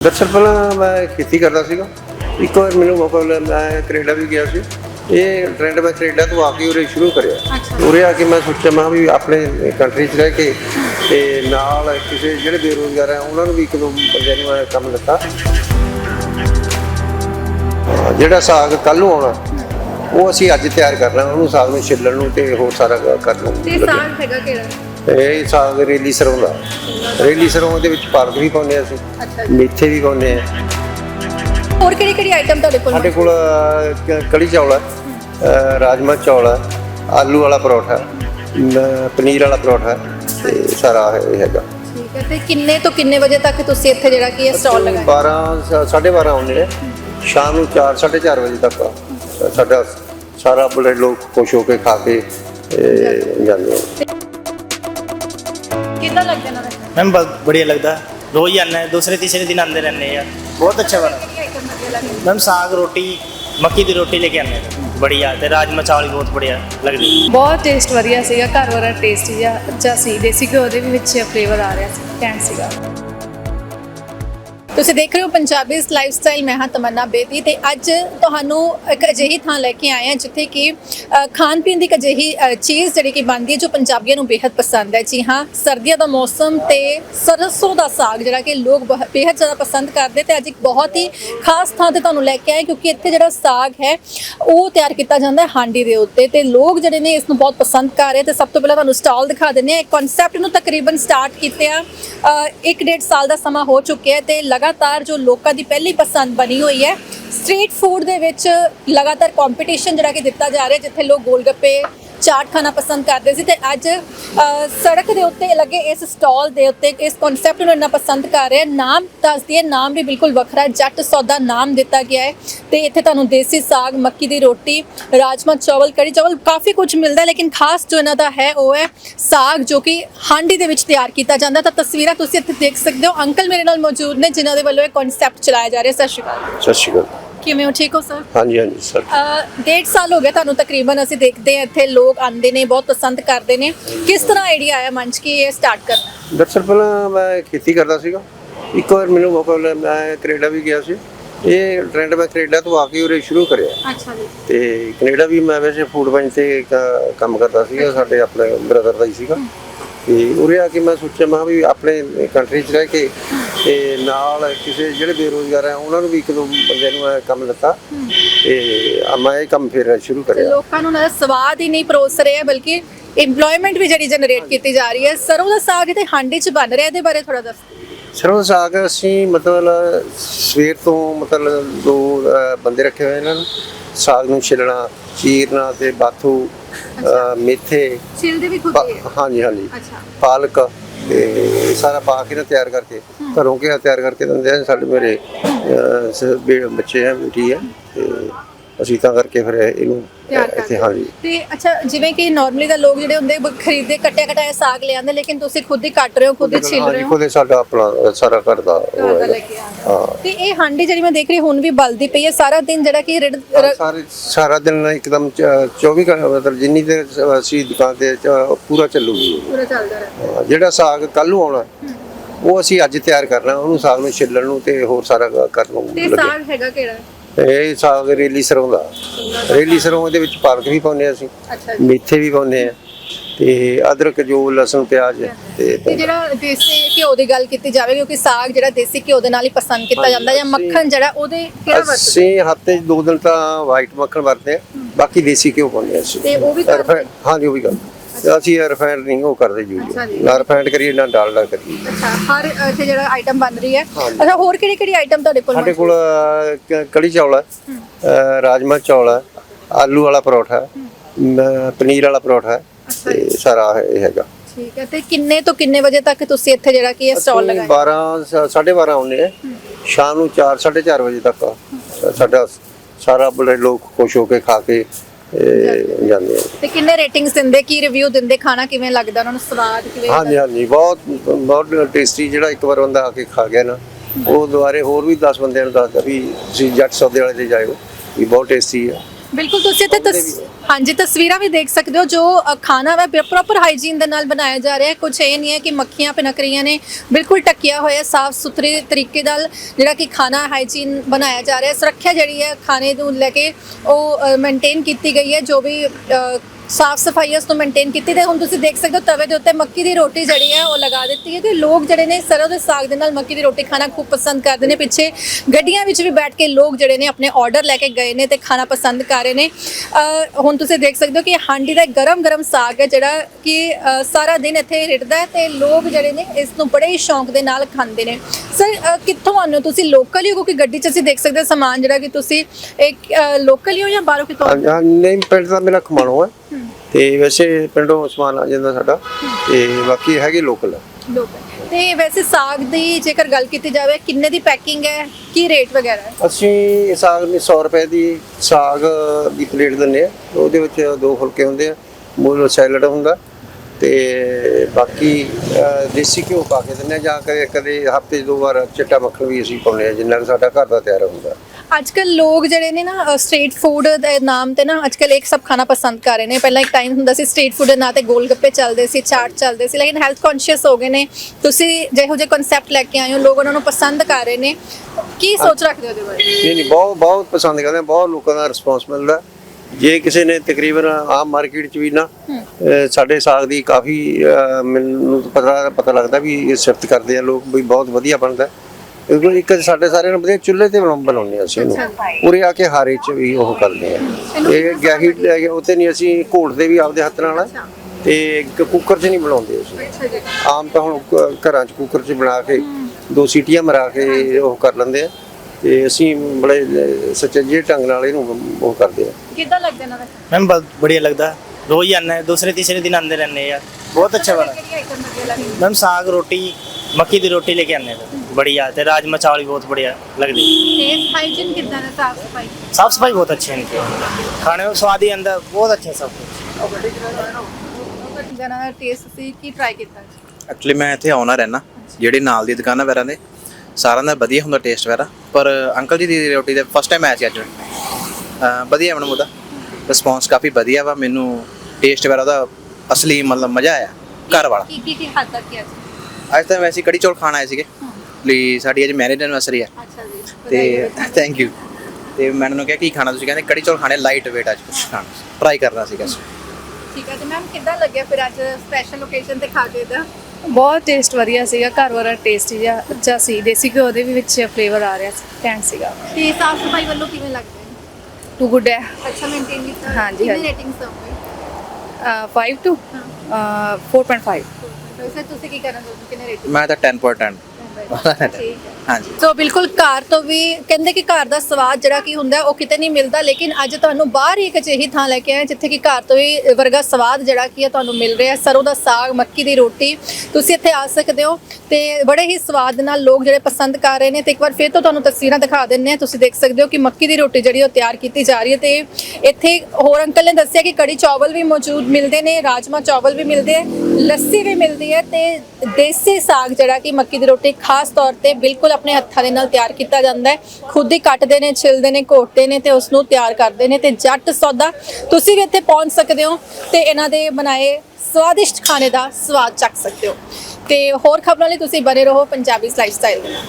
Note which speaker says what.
Speaker 1: ਦਰਅਸਲ ਪਹਿਲਾਂ ਮੈਂ ਖੇਤੀ ਕਰਦਾ ਸੀਗਾ। ਇੱਕ ਵਾਰ ਮੈਨੂੰ ਮੌਕਾ ਮਿਲਿਆ ਮੈਂ ਕੈਨੇਡਾ ਵੀ ਗਿਆ ਸੀ। ਇਹ ਟ੍ਰੈਂਡ ਮੈਂ ਕੈਨੇਡਾ ਤੋਂ ਆ ਕੇ ਉਰੇ ਸ਼ੁਰੂ ਕਰਿਆ। ਉਰੇ ਆ ਕੇ ਮੈਂ ਸੋਚਿਆ ਮੈਂ ਵੀ ਆਪਣੇ ਕੰਟਰੀ 'ਚ ਰਹਿ ਕੇ ਤੇ ਨਾਲ ਕਿਸੇ ਜਿਹੜੇ ਬੇਰੋਜ਼ਗਾਰ ਆ ਉਹਨਾਂ ਨੂੰ ਵੀ ਇੱਕ ਦੋ ਬੰਦਿਆਂ ਨੂੰ ਮੈਂ ਕੰਮ ਦਿੱਤਾ। ਹਾਂ, ਜਿਹੜਾ ਸਾਗ ਕੱਲ ਨੂੰ ਆਉਣਾ ਉਹ ਅਸੀਂ ਅੱਜ ਤਿਆਰ ਕਰਨਾ ਉਹਨੂੰ ਸਾਗ ਨੂੰ ਛਿੱਲਣ ਨੂੰ ਤੇ ਹੋਰ ਸਾਰਾ ਕਰ
Speaker 2: ਤੇ
Speaker 1: ਲਵਾਂਗੇ
Speaker 2: ਸਾਗ ਹੈਗਾ ਕਿਹੜਾ?
Speaker 1: ਇਹ ਸਾਗ ਰੇਲੀ ਸਰੋਂ ਦਾ। ਰੇਲੀ ਸਰੋਂ ਦੇ ਵਿੱਚ ਪਾਲਕ ਵੀ ਪਾਉਂਦੇ ਅਸੀਂ।
Speaker 2: ਅੱਛਾ
Speaker 1: ਮੇਥੇ ਵੀ ਪਾਉਂਦੇ ਆ
Speaker 2: ਹੋਰ ਕਿਹੜੀ ਕਿਹੜੀ ਆਈਟਮ ਤੁਹਾਡੇ ਕੋਲ
Speaker 1: ਸਾਡੇ ਕੋਲ ਕ- ਕੜੀ ਚੌਲ ਹੈ ਰਾਜਮਾ ਚੌਲ ਹੈ ਆਲੂ ਵਾਲਾ ਪਰੌਠਾ ਮ- ਪਨੀਰ ਵਾਲਾ ਪਰੌਠਾ ਤੇ ਸਾਰਾ ਇਹ ਹੈਗਾ।
Speaker 2: ਠੀਕ ਹੈ ਤੇ ਕਿੰਨੇ ਤੋਂ ਕਿੰਨੇ ਵਜੇ ਤੱਕ ਤੁਸੀਂ ਇੱਥੇ ਜਿਹੜਾ ਕੀ ਸਟਾਲ ਲਗਾਇਆ?
Speaker 1: 12 12:30 ਆਉਂਦੇ ਨੇ। ਸ਼ਾਮ ਨੂੰ 4 4:30 ਵਜੇ ਤੱਕ ਅ, ਸਾਡਾ ਸਾਰਾ ਬੜੇ ਲੋਕ ਖੁਸ਼ ਹੋ ਕੇ ਖਾ ਕੇ ਇਹ, ਜਾਂਦੇ ਆ।
Speaker 2: ਕਿੱਦਾਂ ਲੱਗਦਾ ਨਾ
Speaker 3: मैम बहुत बढ़िया लगता है रोज ही आना है दूसरे तीसरे दिन आते रहने हैं यार बहुत अच्छा बना
Speaker 2: ਆਈਟਮ ਵਧੀਆ ਲੱਗਦੀ
Speaker 3: मैम साग रोटी मक्की की रोटी लेके आने हैं बढ़िया ते राजमा चावल भी बहुत बढ़िया लगते
Speaker 4: ਬਹੁਤ ਟੇਸਟ ਵਧੀਆ ਸੀਗਾ ਘਰ ਵਾਲਾ ਟੇਸਟ ਜਿਹਾ ਅੱਛਾ ਸੀ ਦੇਸੀ ਘਿਓ ਦੇ ਵੀ ਵਿੱਚ ਫਲੇਵਰ ਆ ਰਿਹਾ ਸੀ ਕੈਂਟ ਸੀਗਾ
Speaker 2: ਤੁਸੀਂ ਦੇਖ ਰਹੇ ਹੋ ਪੰਜਾਬੀ ਲਾਈਫ ਸਟਾਈਲ ਮੈਂ ਹਾਂ ਤਮੰਨਾ ਬੇਦੀ ਤੇ ਅੱਜ ਤੁਹਾਨੂੰ ਇੱਕ ਅਜਿਹੀ ਥਾਂ ਲੈ ਕੇ ਆਏ ਹਾਂ ਜਿੱਥੇ ਕਿ ਖਾਣ ਪੀਣ ਦੀ ਇੱਕ ਅਜਿਹੀ ਚੀਜ਼ ਜਿਹੜੀ ਕਿ ਬਣਦੀ ਹੈ ਜੋ ਪੰਜਾਬੀਆਂ ਨੂੰ ਬੇਹੱਦ ਪਸੰਦ ਹੈ। ਜੀ ਹਾਂ, ਸਰਦੀਆਂ ਦਾ ਮੌਸਮ ਤੇ ਸਰਸੋਂ ਦਾ ਸਾਗ ਜਿਹੜਾ ਕਿ ਲੋਕ ਬਹ- ਬੇਹਦ ਜ਼ਿਆਦਾ ਪਸੰਦ ਕਰਦੇ ਤੇ ਅੱਜ ਇੱਕ ਬਹੁਤ ਹੀ ਖਾਸ ਥਾਂ ਤੇ ਤੁਹਾਨੂੰ ਲੈ ਕੇ ਆਏ ਕਿਉਂਕਿ ਇੱਥੇ ਜਿਹੜਾ ਸਾਗ ਹੈ, ਉਹ ਤਿਆਰ ਕੀਤਾ ਜਾਂਦਾ ਹੈ ਹਾਂਡੀ ਦੇ ਉੱਤੇ ਤੇ ਲੋਕ ਜਿਹੜੇ ਨੇ ਇਸ ਨੂੰ ਬਹੁਤ ਪਸੰਦ ਕਰ ਰਹੇ ਤੇ ਸਭ ਤੋਂ ਪਹਿਲਾਂ ਤੁਹਾਨੂੰ ਸਟਾਲ ਦਿਖਾ ਦਿੰਦੇ ਆ ਇੱਕ ਕਨਸੈਪਟ ਨੂੰ ਤਕਰੀਬਨ ਸਟਾਰਟ ਕੀਤੇ ਆ 1.5 ਸਾਲ ਦਾ ਸਮਾਂ ਹੋ ਚੁੱਕਿਆ ਹੈ ਤੇ ਲਗਾਤਾਰ ਲਗਾਤਾਰ ਜੋ ਲੋਕਾਂ ਦੀ ਪਹਿਲੀ ਪਸੰਦ ਬਣੀ ਹੋਈ ਹੈ ਸਟਰੀਟ ਫੂਡ ਦੇ ਵਿੱਚ ਲਗਾਤਾਰ ਕੰਪੀਟੀਸ਼ਨ ਜਿਹੜਾ ਕਿ ਦਿੱਤਾ ਜਾ ਰਿਹਾ, ਜਿੱਥੇ ਲੋਕ ਗੋਲਗੱਪੇ ਚਾਟ ਖਾਣਾ ਪਸੰਦ ਕਰਦੇ ਸੀ ਤੇ ਅੱਜ ਸੜਕ ਦੇ ਉੱਤੇ ਲੱਗੇ ਇਸ ਸਟਾਲ ਦੇ ਉੱਤੇ ਇਸ ਕਨਸੈਪਟ ਨੂੰ ਇੰਨਾ ਪਸੰਦ ਕਰ ਰਹੇ ਨਾਮ ਦੱਸਦੀ ਹੈ ਨਾਮ ਵੀ ਬਿਲਕੁਲ ਵੱਖਰਾ ਜੱਟ ਸੌਦਾ ਨਾਮ ਦਿੱਤਾ ਗਿਆ ਹੈ ਤੇ ਇੱਥੇ ਤੁਹਾਨੂੰ ਦੇਸੀ ਸਾਗ, ਮੱਕੀ ਦੀ ਰੋਟੀ, ਰਾਜਮਾ ਚਾਵਲ ਕੜੀ ਚਾਵਲ ਕਾਫੀ ਕੁਝ ਮਿਲਦਾ ਲੇਕਿਨ ਖਾਸ ਜੋ ਇਹਨਾਂ ਦਾ ਹੈ ਉਹ ਹੈ ਸਾਗ ਜੋ ਕਿ ਹਾਂਡੀ ਦੇ ਵਿੱਚ ਤਿਆਰ ਕੀਤਾ ਜਾਂਦਾ। ਤਾਂ ਤਸਵੀਰਾਂ ਤੁਸੀਂ ਇੱਥੇ ਦੇਖ ਸਕਦੇ ਹੋ। ਅੰਕਲ ਮੇਰੇ ਨਾਲ ਮੌਜੂਦ ਨੇ, ਜਿਨ੍ਹਾਂ ਦੇ ਵੱਲੋਂ ਇਹ ਕਨਸੈਪਟ ਚਲਾਇਆ ਜਾ ਰਿਹਾ। ਸਤਿ ਸ਼੍ਰੀ ਅਕਾਲ।
Speaker 1: ਸਤਿ ਸ਼੍ਰੀ ਅਕਾਲ।
Speaker 2: ਕਿਵੇਂ ਹੋ? ਠੀਕ ਹੋ ਸਰ
Speaker 1: ਹਾਂਜੀ ਹਾਂਜੀ ਸਰ
Speaker 2: ਅ, ਡੇਢ ਸਾਲ ਹੋ ਗਿਆ ਤੁਹਾਨੂੰ ਤਕਰੀਬਨ ਅਸੀਂ ਦੇਖਦੇ ਹਾਂ ਇੱਥੇ ਲੋਕ ਆਉਂਦੇ ਨੇ ਬਹੁਤ ਪਸੰਦ ਕਰਦੇ ਨੇ। ਕਿਸ ਤਰ੍ਹਾਂ ਆਈਡੀਆ ਆਇਆ ਮਨ 'ਚ ਕਿ ਇਹ ਸਟਾਰਟ ਕਰਨਾ?
Speaker 1: ਦਰਅਸਲ ਪਹਿਲਾਂ ਮੈਂ ਖੇਤੀ ਕਰਦਾ ਸੀਗਾ। ਇੱਕ ਵਾਰ ਮੈਨੂੰ ਮੌਕਾ ਮਿਲਿਆ ਮੈਂ ਕੈਨੇਡਾ ਵੀ ਗਿਆ ਸੀ। ਇਹ ਟ੍ਰੈਂਡ ਮੈਂ ਕੈਨੇਡਾ ਤੋਂ ਆ ਕੇ ਉਰੇ ਸ਼ੁਰੂ ਕਰਿਆ।
Speaker 2: ਅੱਛਾ ਜੀ।
Speaker 1: ਤੇ ਕੈਨੇਡਾ ਵੀ ਮੈਂ ਵੈਸੇ ਫੂਡ ਬੰਚ ਤੇ ਕੰਮ ਕਰਦਾ ਸੀਗਾ ਸਾਡੇ ਆਪਣੇ ਬ੍ਰਦਰ ਦਾ ਹੀ ਸੀਗਾ। ਤੇ ਉਰੇ ਆ ਕੇ ਮੈਂ ਸੋਚਿਆ ਮੈਂ ਵੀ ਆਪਣੇ ਕੰਟਰੀ 'ਚ ਰਹਿ ਕੇ ਤੇ ਨਾਲ ਕਿਸੇ ਜਿਹੜੇ ਬੇਰੋਜ਼ਗਾਰ ਆ ਉਹਨਾਂ ਨੂੰ ਵੀ ਇੱਕ ਦੋ ਬੰਦਿਆਂ ਨੂੰ ਕੰਮ ਦਿੱਤਾ। ਤੇ ਆ ਮੈਂ ਇਹ ਕੰਮ ਫਿਰ ਸ਼ੁਰੂ ਕਰਿਆ।
Speaker 2: ਲੋਕਾਂ ਨੂੰ ਨਾ ਸਵਾਦ ਹੀ ਨਹੀਂ ਪਰੋਸ ਰਹੇ ਬਲਕਿ EMPLOYMENT ਵੀ ਜਿਹੜੀ ਜਨਰੇਟ ਕੀਤੀ ਜਾ ਰਹੀ ਹੈ। ਸਰੋਂ ਦਾ ਸਾਗ ਤੇ ਹਾਂਡੀ 'ਚ ਬਣ ਰਿਹਾ ਇਹਦੇ ਬਾਰੇ ਥੋੜਾ ਦੱਸੋ।
Speaker 1: ਸਰੋਂ ਦਾ ਸਾਗ ਅਸੀਂ ਮਤਲਬ ਸਵੇਰ ਤੋਂ ਮਤਲਬ ਦੋ ਅਹ, ਬੰਦੇ ਰੱਖੇ ਹੋਏ ਇਹਨਾਂ ਨੂੰ। ਸਾਗ ਨੂੰ ਛਿੱਲਣਾ ਚੀਰਨਾ ਤੇ ਬਾਥੂ ਅਹ, ਮੇਥੇ।
Speaker 2: ਛਿਲਦੇ ਵੀ ਖੁਦ ਹੀ?
Speaker 1: ਹਾਂਜੀ ਹਾਂਜੀ।
Speaker 2: ਅੱਛਾ।
Speaker 1: ਪਾਲਕ। ਤੇ ਸਾਰਾ ਪਾ ਕੇ ਨਾ ਤਿਆਰ ਕਰਕੇ, ਘਰੋਂ ਕੇ ਤਿਆਰ ਕਰਕੇ ਦਿੰਦੇ ਆ, ਸਾਡੇ ਮੇਰੇ ਬੱਚੇ ਆ, ਬੇਟੀ ਆ, ਤੇ ਅਸੀਂ ਤਾਂ ਕਰਕੇ ਫਿਰ ਇਹਨੂੰ
Speaker 2: ਤਿਆਰ
Speaker 1: ਇੱਥੇ
Speaker 2: ਕਰਦੇ
Speaker 1: ਹਾਂਜੀ।
Speaker 2: ਤੇ ਅੱਛਾ ਜਿਵੇਂ ਕਿ ਨਾਰਮਲੀ ਦਾ ਲੋਕ ਜਿਹੜੇ ਹੁੰਦੇ ਬ- ਖਰੀਦਦੇ ਕੱਟਿਆ ਕਟਾਇਆ ਸਾਗ ਲੈ ਆਉਂਦੇ ਲੇਕਿਨ ਤੁਸੀਂ ਖੁਦ ਹੀ ਕੱਟ ਰਹੇ ਹੋ ਖੁਦ ਹੀ ਛਿਲ ਰਹੇ
Speaker 1: ਹਾਂਜੀ
Speaker 2: ਹੋ?
Speaker 1: ਖੁਦ ਹੀ ਸਾਡਾ ਆਪਣਾ ਸਾਰਾ ਘਰ ਦਾ ਉਹ
Speaker 2: ਘਰ ਦਾ
Speaker 1: ਹੈਗਾ।
Speaker 2: ਲੈ ਕੇ ਆ ਰਹੇ ਹੋ।
Speaker 1: ਹਾਂ
Speaker 2: ਤੇ ਇਹ ਹਾਂਡੀ ਜਿਹੜੀ ਮੈਂ ਦੇਖ ਰਹੀ ਹੁਣ ਵੀ ਬਲਦੀ ਪਈ ਹੈ ਸਾਰਾ ਦਿਨ ਜਿਹੜਾ ਕਿ ਰਿੜ- ਰ-
Speaker 1: ਸਾਰੇ ਸਾਰਾ ਦਿਨ ਇੱਕਦਮ ਚ- 24 ਘੰਟੇ ਮਤਲਬ ਜਿੰਨੀ ਦੇਰ ਅਸੀਂ ਦੁਕਾਨ ਤੇ ਚ- ਪੂਰਾ ਚੱਲੂਗੀ
Speaker 2: ਪੂਰਾ ਚੱਲਦਾ ਰਹਿੰਦਾ।
Speaker 1: ਹਾਂ, ਜਿਹੜਾ ਸਾਗ ਕੱਲ ਨੂੰ ਆਉਣਾ ਉਹ ਅਸੀਂ ਅੱਜ ਤਿਆਰ ਕਰਨਾ ਉਹਨੂੰ ਸਾਗ ਨੂੰ ਛਿੱਲਣ ਨੂੰ ਤੇ ਹੋਰ ਸਾਰਾ ਕਰ
Speaker 2: ਤੇ
Speaker 1: ਲਵਾਂਗੇ
Speaker 2: ਸਾਗ ਹੈਗਾ ਕਿਹੜਾ?
Speaker 1: ਇਹ ਸਾਗ ਰੇਲੀ ਸਰੋਂ ਦਾ। ਰੇਲੀ ਸਰੋਂ ਦੇ ਵਿੱਚ ਪਾਲਕ ਵੀ ਪਾਉਂਦੇ ਹਾਂ ਅਸੀਂ
Speaker 2: ਅੱਛਾ ਜੀ।
Speaker 1: ਮੇਥੇ ਵੀ ਪਾਉਂਦੇ ਆ ਤੇ ਅਦਰਕ ਜੋ ਲਸਣ ਪਿਆਜ਼ ਤੇ
Speaker 2: ਤੇ ਜਿਹੜਾ ਦੇਸੀ ਘਿਓ ਦੀ ਗੱਲ ਕੀਤੀ ਜਾਵੇ ਕਿਉਂਕਿ ਸਾਗ ਜਿਹੜਾ ਦੇਸੀ ਘਿਓ ਦੇ ਨਾਲ ਹੀ ਪਸੰਦ ਕੀਤਾ ਜਾਂਦਾ ਜਾਂ ਮੱਖਣ ਜਿਹੜਾ ਉਹਦੇ ਕਿਹੜਾ ਵਰਤਦੇ
Speaker 1: ਅਸੀਂ ਹਫ਼ਤੇ 'ਚ ਦੋ ਦਿਨ ਤਾਂ ਵਾਈਟ ਮੱਖਣ ਵਰਤਦੇ ਆ ਬਾਕੀ ਦੇਸੀ ਘਿਓ ਪਾਉਂਦੇ ਆ ਅਸੀਂ।
Speaker 2: ਤੇ ਉਹ ਵੀ
Speaker 1: ਹਾਂਜੀ ਉਹ ਵੀ ਗੱਲ ਅਸੀਂ ਰਿਫਾਈਨਡ ਨਹੀਂ ਉਹ ਕਰਦੇ
Speaker 2: ਅੱਛਾ ਜੀ।
Speaker 1: ਨਾ ਰਿਫਾਈਨਡ ਕਰੀਏ ਨਾ ਡਾਲਡਾ ਕਰੀਏ।
Speaker 2: ਅੱਛਾ ਹਰ ਇੱਥੇ ਜਿਹੜਾ ਆਈਟਮ ਬਣ ਰਹੀ ਹੈ।
Speaker 1: ਹਾਂਜੀ।
Speaker 2: ਅੱਛਾ ਹੋਰ ਕਿਹੜੀ ਕਿਹੜੀ ਆਈਟਮ ਤੁਹਾਡੇ ਕੋਲ
Speaker 1: ਸਾਡੇ ਕੋਲ ਅਹ, ਕ- ਕੜੀ ਚੌਲ ਹੈ ਅਹ, ਰਾਜਮਾ ਚੌਲ ਹੈ ਆਲੂ ਵਾਲਾ ਪਰੌਠਾ ਹੈ, ਮ- ਪਨੀਰ ਵਾਲਾ ਪਰੌਠਾ ਹੈ ਤੇ ਸਾਰਾ ਇਹ ਹੈਗਾ।
Speaker 2: ਠੀਕ ਹੈ ਤੇ ਕਿੰਨੇ ਤੋਂ ਕਿੰਨੇ ਵਜੇ ਤੱਕ ਤੁਸੀਂ ਇੱਥੇ ਜਿਹੜਾ ਕੀ ਇਹ ਸਟਾਲ
Speaker 1: ਅਸੀਂ
Speaker 2: ਲਗਾਇਆ?
Speaker 1: 12 12:30 ਆਉਂਦੇ ਆ ਸ਼ਾਮ ਨੂੰ 4 4:30 ਵਜੇ ਤੱਕ ਸਾਡਾ ਸਾਰਾ ਬੜੇ ਲੋਕ ਖੁਸ਼ ਹੋ ਕੇ ਖਾ ਕੇ ਜਾਂਦੇ ਆ।
Speaker 2: ਤੇ ਕਿੰਨੇ ਰੇਟਿੰਗਸ ਦਿੰਦੇ? ਕੀ ਰਿਵਿਊ ਦਿੰਦੇ? ਖਾਣਾ ਕਿਵੇਂ ਲੱਗਦਾ? ਉਹਨਾਂ ਨੂੰ ਸਵਾਦ ਕਿਵੇਂ
Speaker 1: ਹਾਂਜੀ ਹਾਂਜੀ। ਬਹੁਤ ਬਹੁਤ ਟੇਸਟੀ ਜਿਹੜਾ ਇੱਕ ਵਾਰ ਬੰਦਾ ਆ ਕੇ ਖਾ ਗਿਆ ਨਾ ਉਹ ਦੁਬਾਰੇ ਹੋਰ ਵੀ 10 ਬੰਦਿਆਂ ਨੂੰ ਦੱਸਦਾ ਵੀ ਤੁਸੀਂ ਜੱਟ ਸੌਦੇ ਵਾਲੇ ਤੇ ਜਾਇਓ ਬਹੁਤ ਟੇਸਟੀ ਹੈ
Speaker 2: ਬਿਲਕੁਲ ਤੁਸੀਂ ਇੱਥੇ ਤਸ- ਹਾਂਜੀ ਤਸਵੀਰਾਂ ਵੀ ਦੇਖ ਸਕਦੇ ਹੋ ਜੋ ਅ, ਖਾਣਾ ਵਾ ਪ੍ਰੋਪਰ ਹਾਈਜੀਨ ਦੇ ਨਾਲ ਬਣਾਇਆ ਜਾ ਰਿਹਾ ਹੈ। ਕੁਝ ਇਹ ਨਹੀਂ ਹੈ ਕਿ ਮੱਖੀਆਂ ਭਿਨਕ ਰਹੀਆਂ ਨੇ। ਬਿਲਕੁਲ ਟੱਕਿਆ ਹੋਇਆ ਸਾਫ਼ ਸੁਥਰੇ ਤਰੀਕੇ ਨਾਲ ਜਿਹੜਾ ਕਿ ਖਾਣਾ ਹਾਈਜੀਨ ਬਣਾਇਆ ਜਾ ਰਿਹਾ ਹੈ। ਸੁਰੱਖਿਆ ਜਿਹੜੀ ਹੈ ਖਾਣੇ ਨੂੰ ਲੈ ਕੇ ਉਹ ਮੇਨਟੇਨ ਕੀਤੀ ਗਈ ਹੈ ਜੋ ਵੀ ਅ, ਸਾਫ਼ ਸਫ਼ਾਈ ਉਸ ਨੂੰ ਮੇਨਟੇਨ ਕੀਤੀ ਤੇ ਹੁਣ ਤੁਸੀਂ ਦੇਖ ਸਕਦੇ ਹੋ ਤਵੇ ਦੇ ਉੱਤੇ ਮੱਕੀ ਦੀ ਰੋਟੀ ਜਿਹੜੀ ਹੈ ਉਹ ਲਗਾ ਦਿੱਤੀ ਹੈ ਤੇ ਲੋਕ ਜਿਹੜੇ ਨੇ ਸਰੋਂ ਦੇ ਸਾਗ ਦੇ ਨਾਲ ਮੱਕੀ ਦੀ ਰੋਟੀ ਖਾਣਾ ਖੂਬ ਪਸੰਦ ਕਰਦੇ ਨੇ। ਪਿੱਛੇ ਗੱਡੀਆਂ ਵਿੱਚ ਵੀ ਬੈਠ ਕੇ ਲੋਕ ਜਿਹੜੇ ਨੇ ਆਪਣੇ ਆਰਡਰ ਲੈ ਕੇ ਗਏ ਨੇ ਤੇ ਖਾਣਾ ਪਸੰਦ ਕਰ ਰਹੇ ਨੇ। ਹੁਣ ਤੁਸੀਂ ਦੇਖ ਸਕਦੇ ਹੋ ਕਿ ਹਾਂਡੀ ਦਾ ਗਰਮ ਗਰਮ ਸਾਗ ਹੈ ਜਿਹੜਾ ਕਿ ਸਾਰਾ ਦਿਨ ਇੱਥੇ ਰਿੜਦਾ ਹੈ ਤੇ ਲੋਕ ਜਿਹੜੇ ਨੇ ਇਸ ਨੂੰ ਬੜੇ ਹੀ ਸ਼ੌਂਕ ਦੇ ਨਾਲ ਖਾਂਦੇ ਨੇ। ਸਰ ਕਿੱਥੋਂ ਆਉਂਦੇ ਹੋ ਤੁਸੀਂ? ਲੋਕਲ ਹੀ ਹੋ ਕਿਉਂਕਿ ਗੱਡੀ 'ਚ ਅਸੀਂ ਦੇਖ ਸਕਦੇ ਹਾਂ ਸਮਾਨ ਜਿਹੜਾ ਕਿ ਤੁਸੀਂ ਇੱਕ ਲੋਕਲ ਹੀ ਹੋ ਜਾਂ ਬਾਹਰੋਂ ਕਿਤੋਂ
Speaker 1: ਨਹੀਂ, ਪਿੰਡ ਦਾ ਮੇਰਾ ਖਮਾਣੋ ਹੈ। ਤੇ ਵੈਸੇ ਪਿੰਡੋਂ ਸਮਾਨ ਆ ਜਾਂਦਾ ਸਾਡਾ ਤੇ ਬਾਕੀ ਹੈਗੇ ਲੋਕਲ
Speaker 2: ਲੋਕਲ ਤੇ ਵੈਸੇ ਸਾਗ ਦੀ ਜੇਕਰ ਗੱਲ ਕੀਤੀ ਜਾਵੇ ਕਿੰਨੇ ਦੀ ਪੈਕਿੰਗ ਹੈ? ਕੀ ਰੇਟ ਵਗੈਰਾ ਹੈ?
Speaker 1: ਅਸੀਂ ਸਾਗ ਦੀ 100 ਰੁਪਏ ਦੀ ਸਾਗ ਦੀ ਪਲੇਟ ਦਿੰਦੇ ਆ ਉਹਦੇ ਵਿੱਚ ਦੋ ਫੁਲਕੇ ਹੁੰਦੇ ਆ ਮੂਲ ਸੈਲਡ ਹੁੰਦਾ ਤੇ ਬਾਕੀ ਦੇਸੀ ਘਿਓ ਪਾ ਕੇ ਦਿੰਦੇ ਆ ਜਾਂ ਕਦੇ ਕਦੇ ਹਫ਼ਤੇ ਦੋ ਵਾਰ ਚਿੱਟਾ ਮੱਖਣ ਵੀ ਅਸੀਂ ਪਾਉਂਦੇ ਆ ਜਿੰਨਾ ਸਾਡਾ ਘਰ ਦਾ ਤਿਆਰ ਹੁੰਦਾ।
Speaker 2: ਅੱਜ ਕੱਲ ਲੋਕ ਜਿਹੜੇ ਨੇ ਨਾ ਸਟਰੀਟ ਫੂਡ ਦੇ ਨਾਮ ਤੇ ਨਾ ਅੱਜ ਕੱਲ ਇੱਕ ਸਭ ਖਾਣਾ ਪਸੰਦ ਕਰ ਰਹੇ ਨੇ। ਪਹਿਲਾਂ ਇੱਕ ਟਾਈਮ ਹੁੰਦਾ ਸੀ ਸਟਰੀਟ ਫੂਡ ਦੇ ਨਾਂ ਤੇ ਗੋਲ ਗੱਪੇ ਚੱਲਦੇ ਸੀ ਚਾਟ ਚੱਲਦੇ ਸੀ ਲੇਕਿਨ ਹੈਲਥ ਕੌਨਸ਼ੀਅਸ ਹੋ ਗਏ ਨੇ। ਤੁਸੀਂ ਜਿਹੋ ਜਿਹੇ ਕਨਸੈਪਟ ਲੈ ਕੇ ਆਏ ਹੋ ਲੋਕ ਉਹਨਾਂ ਨੂੰ ਪਸੰਦ ਕਰ ਰਹੇ ਨੇ। ਕੀ ਸੋਚ ਰੱਖਦੇ ਹੋ ਉਹਦੇ ਬਾਰੇ?
Speaker 1: ਨਹੀਂ ਨਹੀਂ ਬਹੁਤ ਬਹੁਤ ਪਸੰਦ ਕਰਦੇ ਬਹੁਤ ਲੋਕਾਂ ਦਾ ਰਿਸਪੌਂਸ ਮਿਲਦਾ। ਜੇ ਕਿਸੇ ਨੇ ਤਕਰੀਬਨ ਆਮ ਮਾਰਕੀਟ 'ਚ ਵੀ ਨਾ ਸਾਡੇ ਸਾਗ ਦੀ ਕਾਫੀ ਮੈਨੂੰ ਪਤਾ ਪਤਾ ਲੱਗਦਾ ਵੀ ਇਹ ਸਿਫਤ ਕਰਦੇ ਆ ਲੋਕ ਵੀ ਬਹੁਤ ਵਧੀਆ ਬਣਦਾ। ਕਿਉਂਕਿ ਇੱਕ ਸਾਡੇ ਸਾਰਿਆਂ ਨੂੰ ਵਧੀਆ ਚੁੱਲ੍ਹੇ ਤੇ ਬਣਾਉਂਦੇ ਅਸੀਂ ਇਹਨੂੰ। ਉਰੇ ਆ ਕੇ ਹਾਰੇ 'ਚ ਵੀ ਉਹ ਕਰਦੇ ਆ। ਇਹ ਗੈਹੀ ਉਤੇ ਨਹੀਂ ਅਸੀਂ ਘੋਟਦੇ ਵੀ ਆਪਦੇ ਹੱਥ ਨਾਲ ਤੇ ਕੁੱਕਰ 'ਚ ਨਹੀਂ ਬਣਾਉਂਦੇ ਅਸੀਂ। ਆਮ ਤਾਂ ਹੁਣ ਘਰਾਂ 'ਚ ਕੁੱਕਰ 'ਚ ਬਣਾ ਕੇ ਦੋ ਸੀਟੀਆਂ ਮਰਾ ਕੇ ਉਹ ਕਰ ਲੈਂਦੇ ਆ। ਤੇ ਅਸੀਂ ਬੜੇ ਸੱਚੇ ਢੰਗ ਨਾਲ ਇਹਨੂੰ ਉਹ ਕਰਦੇ ਆ।
Speaker 2: ਕਿੱਦਾਂ ਲੱਗਦਾ
Speaker 3: ਨਾ ਮੈਮ ਬਹੁਤ ਲੱਗਦਾ। ਰੋਜ਼ ਆਨੇ ਦੂਸਰੇ ਤੀਸਰੇ
Speaker 2: ਦਿਨ ਆਂਦੇ ਰਹਿੰਦੇ ਯਾਰ।
Speaker 3: ਬਹੁਤ ਅੱਛਾ ਬਣਾ। ਮੈਮ ਸਾਗ ਰੋਟੀ ਮੱਕੀ ਦੀ ਰੋਟੀ ਲੈ ਕੇ ਆਨੇ ਸਰ ਬੜੀਆ ਤੇ ਰਾਜਮਾ
Speaker 2: ਚਾਵਲ ਬਹੁਤ ਬੜੀਆ ਲੱਗਦੇ। ਸਾਫ਼ ਸਫ਼ਾਈ?
Speaker 3: ਬਹੁਤ ਅੱਛੀ ਹੈ। ਖਾਣੇ ਨੂੰ ਸਵਾਦ ਹੀ ਅੰਦਰ ਬਹੁਤ ਅੱਛਾ ਸਭ
Speaker 2: ਕੁਝ ਜਨਾ ਟੇਸਟ ਸੀ? ਕੀ ਟਰਾਈ ਕੀਤਾ?
Speaker 5: ਐਕਚੁਅਲੀ ਮੈਂ ਇੱਥੇ ਆਉਣਾ ਰਹਿਣਾ ਜਿਹੜੇ ਨਾਲ ਦੀ ਦੁਕਾਨਾਂ ਵਗੈਰਾ ਨੇ ਸਾਰਿਆਂ ਦਾ ਵਧੀਆ ਹੁੰਦਾ ਟੇਸਟ ਵਗੈਰਾ ਪਰ ਅੰਕਲ ਜੀ ਦੀ ਰੋਟੀ ਦੇ ਫਸਟ ਟਾਈਮ ਆਇਆ ਸੀ ਅੱਜ। ਵਧੀਆ ਮੈਨੂੰ ਉਹਦਾ। ਰਿਸਪੌਂਸ ਕਾਫੀ ਵਧੀਆ ਵਾ। ਮੈਨੂੰ ਟੇਸਟ ਵਗੈਰਾ ਦਾ ਅਸਲੀ ਮਤਲਬ ਮਜ਼ਾ ਆਇਆ। ਘਰ ਵਾਲਾ।
Speaker 2: ਕੀ ਕੀ ਕੀ ਹੱਦ
Speaker 5: ਅੱਜ ਤਾਂ ਵੈਸੇ ਕੜੀ ਚੌਲ ਖਾਣ ਆਏ ਸੀਗੇ। ਲਈ ਸਾਡੀ ਅੱਜ ਮੈਰਿਜ ਐਨਵਰਸਰੀ ਹੈ
Speaker 2: ਅੱਛਾ ਜੀ
Speaker 5: ਤੇ ਥੈਂਕ ਯੂ ਤੇ ਮੈਂ ਉਹਨੂੰ ਕਿਹਾ ਕੀ ਖਾਣਾ ਤੁਸੀਂ? ਕਹਿੰਦੇ ਕੜੀ ਚੌਲ ਖਾਣੇ ਲਾਈਟ weight ਅੱਜ ਕੁਝ ਖਾਣਾ ਟਰਾਈ ਕਰਨਾ ਸੀਗਾ।
Speaker 2: ਠੀਕ ਹੈ ਤੇ ਮੈਮ ਕਿੱਦਾਂ ਲੱਗਿਆ ਫਿਰ ਅੱਜ ਸਪੈਸ਼ਲ ਓਕੇਸ਼ਨ ਤੇ ਖਾ ਕੇ ਦਾ?
Speaker 4: ਬਹੁਤ ਟੇਸਟ ਵਧੀਆ ਸੀਗਾ ਘਰ ਵਾਲਾ ਟੇਸਟ ਜਿਹਾ ਅੱਛਾ ਸੀ ਦੇਸੀ ਘਿਓ ਦੇ ਵੀ ਵਿੱਚ ਫਲੇਵਰ ਆ ਰਿਹਾ ਸੀ ਟੈਂਟ ਸੀਗਾ।
Speaker 2: ਤੇ ਸਾਫ਼ ਸਫ਼ਾਈ ਵੱਲੋਂ ਕਿਵੇਂ ਲੱਗਦਾ ਹੈ?
Speaker 4: ਟੂ ਗੁੱਡ ਹੈ।
Speaker 2: ਅੱਛਾ ਮੇਨਟੇਨ ਕੀਤਾ
Speaker 4: ਹਾਂਜੀ,
Speaker 2: ਕਿੰਨੀ। ਰੇਟਿੰਗ ਦਓਗੇ?
Speaker 4: 5 ਟੂ 4.5
Speaker 2: ਵੈਸੇ ਤੁਸੀਂ ਕੀ ਕਰਨਾ ਚਾਹੁੰਦੇ ਹੋ? ਕਿੰਨੇ ਰੇਟਿੰਗ
Speaker 5: ਮੈਂ ਤਾਂ 10.10
Speaker 2: ਠੀਕ ਹੈ
Speaker 5: ਹਾਂਜੀ
Speaker 2: ਸੋ ਬਿਲਕੁਲ ਘਰ ਤੋਂ ਵੀ ਕਹਿੰਦੇ ਕਿ ਘਰ ਦਾ ਸਵਾਦ ਜਿਹੜਾ ਕੀ ਹੁੰਦਾ ਉਹ ਕਿਤੇ ਨਹੀਂ ਮਿਲਦਾ, ਲੇਕਿਨ ਅੱਜ ਤੁਹਾਨੂੰ ਬਾਹਰ ਹੀ ਇੱਕ ਅਜਿਹੀ ਥਾਂ ਲੈ ਕੇ ਆਏ ਜਿੱਥੇ ਕਿ ਘਰ ਤੋਂ ਹੀ ਵਰਗਾ ਸਵਾਦ ਜਿਹੜਾ ਕੀ ਹੈ ਤੁਹਾਨੂੰ ਮਿਲ ਰਿਹਾ ਸਰੋਂ ਦਾ ਸਾਗ, ਮੱਕੀ ਦੀ ਰੋਟੀ, ਤੁਸੀਂ ਇੱਥੇ ਆ ਸਕਦੇ ਹੋ ਤੇ ਬੜੇ ਹੀ ਸਵਾਦ ਨਾਲ ਲੋਕ ਜਿਹੜੇ ਪਸੰਦ ਕਰ ਰਹੇ ਨੇ ਤੇ ਇੱਕ ਵਾਰ ਫਿਰ ਤੋਂ ਤੁਹਾਨੂੰ ਤਸਵੀਰਾਂ ਦਿਖਾ ਦਿੰਨੇ ਆ ਤੁਸੀਂ ਦੇਖ ਸਕਦੇ ਹੋ ਕਿ ਮੱਕੀ ਦੀ ਰੋਟੀ ਜਿਹੜੀ ਉਹ ਤਿਆਰ ਕੀਤੀ ਜਾ ਰਹੀ ਹੈ ਤੇ ਇੱਥੇ ਹੋਰ ਅੰਕਲ ਨੇ ਦੱਸਿਆ ਕਿ ਕੜੀ ਚਾਵਲ ਵੀ ਮੌਜੂਦ ਮਿਲਦੇ ਨੇ, ਰਾਜਮਾ ਚਾਵਲ ਵੀ ਮਿਲਦੇ ਆ ਲੱਸੀ ਵੀ ਮਿਲਦੀ ਹੈ ਤੇ ਦੇਸੀ ਸਾਗ ਜਿਹੜਾ ਕਿ ਮੱਕੀ ਦੀ ਰੋਟੀ ਖਾਸ ਤੌਰ ਤੇ ਬਿਲਕੁਲ ਆਪਣੇ ਹੱਥਾਂ ਦੇ ਨਾਲ ਤਿਆਰ ਕੀਤਾ ਜਾਂਦਾ ਹੈ। ਖੁਦ ਹੀ ਕੱਟਦੇ ਨੇ, ਛਿਲਦੇ ਨੇ, ਘੋਟਦੇ ਨੇ ਤੇ ਉਸ ਨੂੰ ਤਿਆਰ ਕਰਦੇ ਨੇ ਤੇ ਜੱਟ ਸੌਦਾ ਤੁਸੀਂ ਵੀ ਇੱਥੇ ਪਹੁੰਚ ਸਕਦੇ ਹੋ ਤੇ ਇਹਨਾਂ ਦੇ ਬਣਾਏ ਸਵਾਦਿਸ਼ਟ ਖਾਣੇ ਦਾ ਸਵਾਦ ਚੱਖ ਸਕਦੇ ਹੋ। ਤੇ ਹੋਰ ਖਬਰਾਂ ਲਈ ਤੁਸੀਂ ਬਨੇ ਰਹੋ ਪੰਜਾਬੀ ਲਾਈਫਸਟਾਈਲ ਦੇ ਨਾਲ।